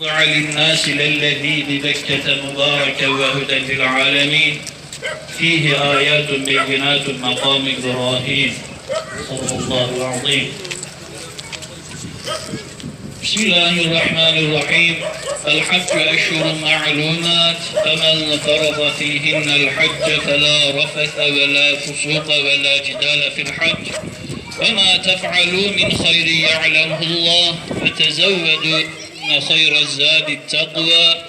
للناس للذي ببكة مباركا وهدى للعالمين. فيه آيات بينات مقام إبراهيم صدق الله العظيم بسم الله الرحمن الرحيم. الحج أشهر معلومات فمن فرض فيهن الحج فلا رفث ولا فسوق ولا جدال في الحج. وما تفعلوا من خير يعلمه الله فتزودوا إن خير الزاد التقوى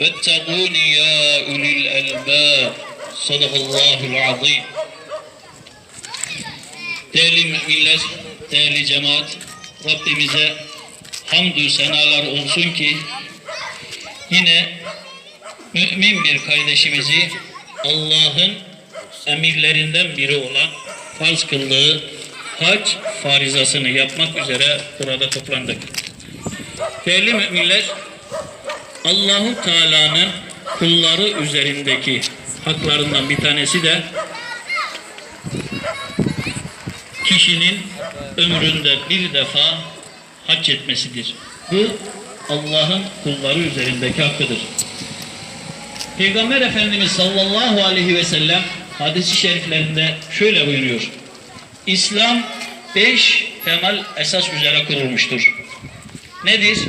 واتقون يا أولي الألباب صدق الله العظيم Değerli müminler, değerli cemaat, Rabbimize hamdü senalar olsun ki yine mümin bir kardeşimizi Allah'ın emirlerinden biri olan farz kıldığı hac farizasını yapmak üzere burada toplandık. Değerli müminler, Allahu Teala'nın kulları üzerindeki haklarından bir tanesi de kişinin ömründe bir defa hac etmesidir. Bu Allah'ın kulları üzerindeki hakkıdır. Peygamber Efendimiz sallallahu aleyhi ve sellem hadisi şeriflerinde şöyle buyuruyor. İslam beş temel esas üzere kurulmuştur. Nedir?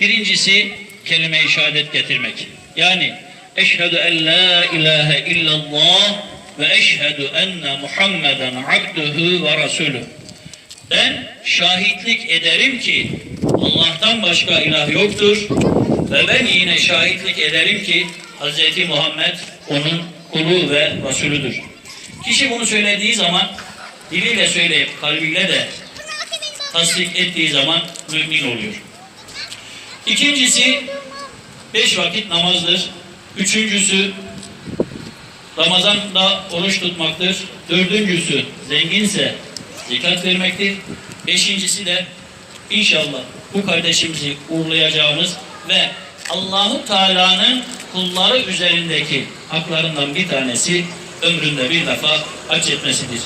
Birincisi kelime-i şehadet getirmek. Yani eşhedü en la ilahe illallah ve eşhedü enne Muhammeden abduhu ve resulü. Ben şahitlik ederim ki Allah'tan başka ilah yoktur ve ben yine şahitlik ederim ki Hz. Muhammed onun kulu ve Resulüdür. Kişi bunu söylediği zaman diliyle söyleyip kalbiyle de tasdik ettiği zaman mümin oluyor. İkincisi beş vakit namazdır. Üçüncüsü Ramazan'da oruç tutmaktır. Dördüncüsü zenginse zekat vermektir. Beşincisi de inşallah bu kardeşimizi uğurlayacağımız ve Allahu Teala'nın kulları üzerindeki haklarından bir tanesi ömründe bir defa hac etmesidir.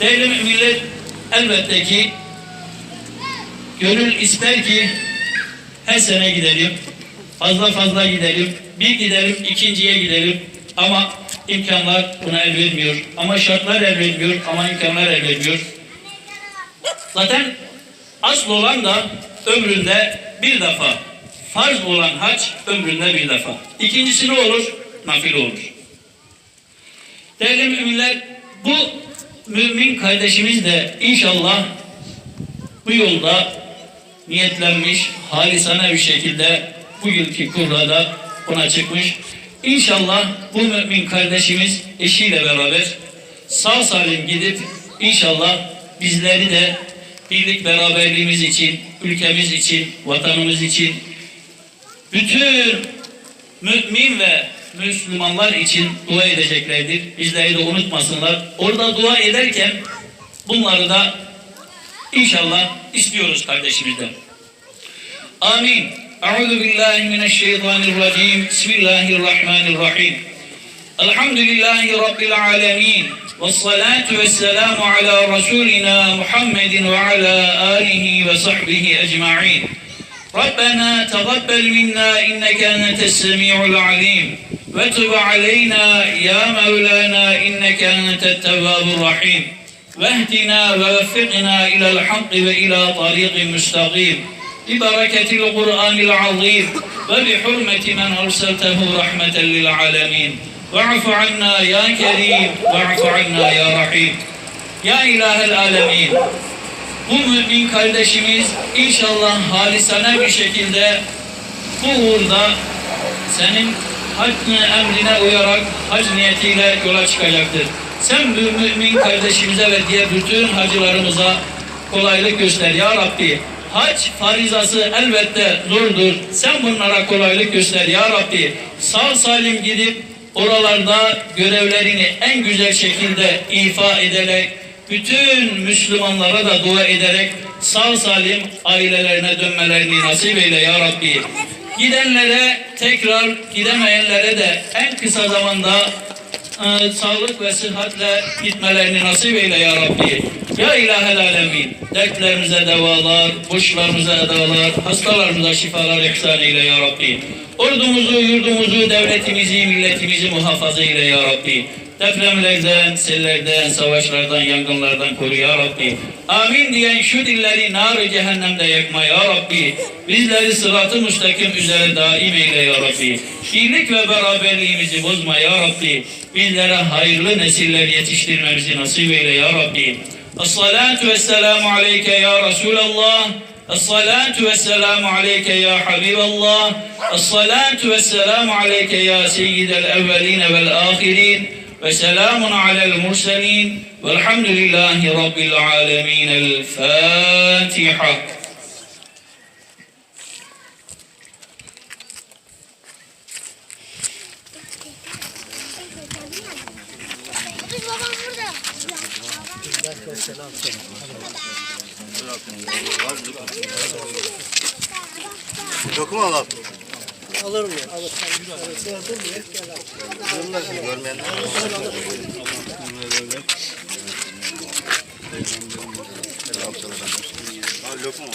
Değerli müminler elbette ki gönül ister ki her sene gidelim, fazla fazla gidelim, bir gidelim, ikinciye gidelim ama imkanlar buna el vermiyor. Ama şartlar el vermiyor, ama imkanlar el vermiyor. Zaten asıl olan da ömründe bir defa. Farz olan hac ömründe bir defa. İkincisi ne olur? Nafile olur. Değerli müminler, bu mümin kardeşimiz de inşallah bu yolda niyetlenmiş, halisane bir şekilde bugünkü kurrada ona çıkmış. İnşallah bu mümin kardeşimiz eşiyle beraber sağ salim gidip inşallah bizleri de birlik beraberliğimiz için, ülkemiz için, vatanımız için bütün mümin ve Müslümanlar için dua edeceklerdir. Bizleri de unutmasınlar. Orada dua ederken bunları da inşallah istiyoruz kardeşimizden. Amin. Euzu billahi mineşşeytanirracim. Bismillahirrahmanirrahim. Elhamdülillahi rabbil alamin. Vessalatu vesselamu ala rasulina Muhammedin ve ala alihi ve sahbihi ecmaîn. ربنا تقبل منا إنك أنت السميع العليم وتب علينا يا مولانا إنك أنت التواب الرحيم واهدنا ووفقنا إلى الحق وإلى طريق مستقيم ببركة القرآن العظيم وبحرمة من أرسلته رحمة للعالمين واعف عنا يا كريم واعف عنا يا رحيم يا إله العالمين bu mümin kardeşimiz inşallah halisane bir şekilde bu uğurda senin hac emrine uyarak hac niyetiyle yola çıkacaktır. Sen mümin kardeşimize ve diğer bütün hacılarımıza kolaylık göster ya Rabbi. Hac farizası elbette zordur. Sen bunlara kolaylık göster ya Rabbi. Sağ salim gidip oralarda görevlerini en güzel şekilde ifa ederek bütün Müslümanlara da dua ederek sağ salim ailelerine dönmelerini nasip eyle ya Rabbi. Gidenlere tekrar gidemeyenlere de en kısa zamanda e, sağlık ve sıhhatle gitmelerini nasip eyle ya Rabbi. Ya ilahel alemin, dertlerimize devalar, borçlarımıza edalar, hastalarımıza şifalar ihsan eyle ya Rabbi. Ordumuzu, yurdumuzu, devletimizi, milletimizi muhafaza eyle ya Rabbi depremlerden, sellerden, savaşlardan, yangınlardan koru ya Rabbi. Amin diyen şu dilleri nar cehennemde yakma ya Rabbi. Bizleri sıratı müstakim üzere daim eyle ya Rabbi. Birlik ve beraberliğimizi bozma ya Rabbi. Bizlere hayırlı nesiller yetiştirmemizi nasip eyle ya Rabbi. Esselatu vesselamu aleyke ya Resulallah. Esselatu vesselamu aleyke ya Habiballah. Esselatu vesselamu aleyke ya seyyidel evveline vel ahirin. وسلام على المرسلين والحمد لله رب العالمين الفاتحة. Dokuma al. Alır mı? Alır. Alır. Sordum diye. Gel al. Bunlar şimdi görmeyenler. Al lokma.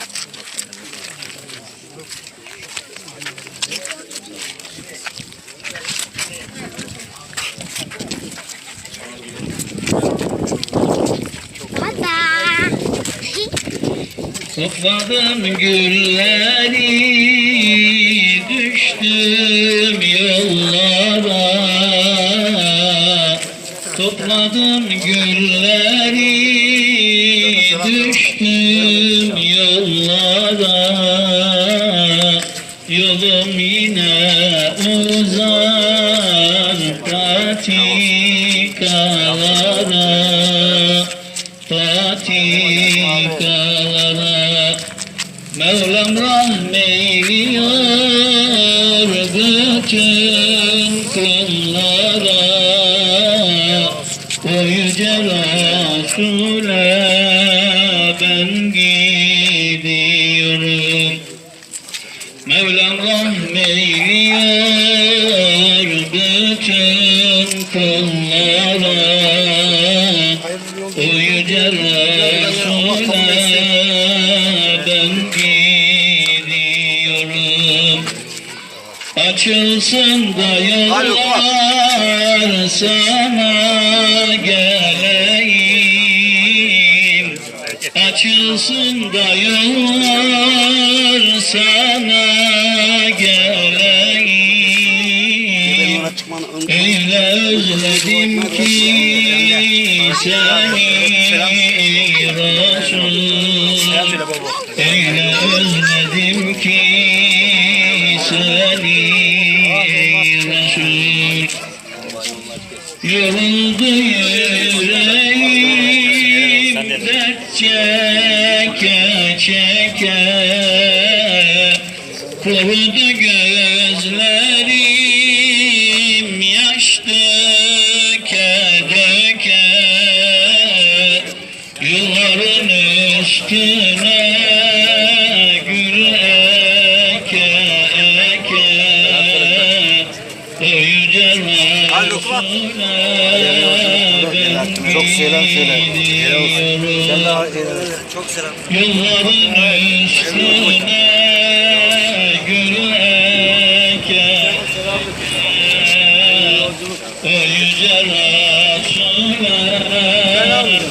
Topladım gülleri, düştüm yollara. Topladım gülleri, düştüm yollara. Yolum yine uzar patikalara. Patikalara yüce Resul'e ben gidiyorum. Mevlam rahmeyliyor bütün kullara. O yüce Resul'e ben gidiyorum. Açılsın da yollar sana geleyim. Açılsın da yollar sana geleyim. Öyle özledim ki seni Resul Öyle özledim ki çeke Kurudu gözlerim yaş döke döke Yılların üstüne gül eke eke O yüce. Resul'e ben Çok selam söyle. gidiyorum. Sen daha çok selam. Yılların üstüne gül eke O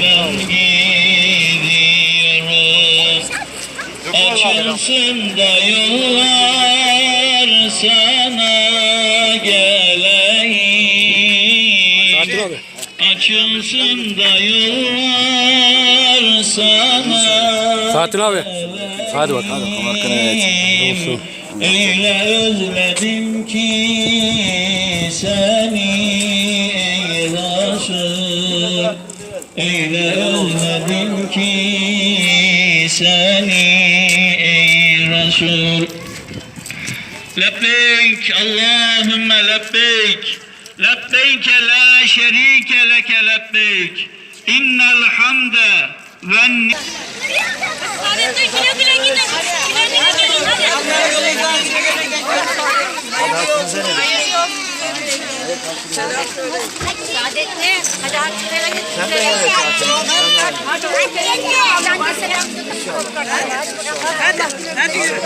ben gidiyorum. Açılsın da yollar sana geleyim. Açılsın da yollar sana Saattin abi. Hadi bak hadi. Hakkını evet. Olsun. Öyle özledim ki seni ey Resul Öyle özledim ki seni ey Resul Lebbeyk Allahümme lebbeyk Lebbeyke la şerike leke lebbeyk İnnel hamde ve Hadi gelin. Hadi. Hadi. Hadi hadi yürü.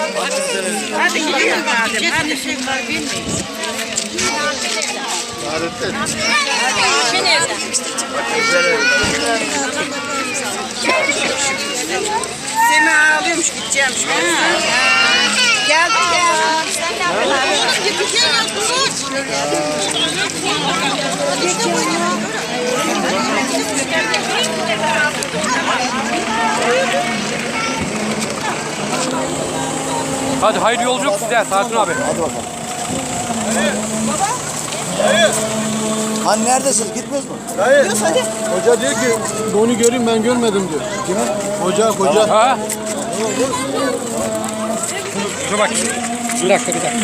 Hadi gidelim madem. Hadi şey var bilmeyiz. Ayşe nerede? Sema gideceğim. Gel Hadi hayırlı yolculuk size Saatun abi. Hani neredesiniz? Gitmiyoruz mu? Hoca diyor ki onu göreyim ben görmedim diyor. Kime? Hoca hoca. Ha? Dur bak. Bir dakika bir dakika.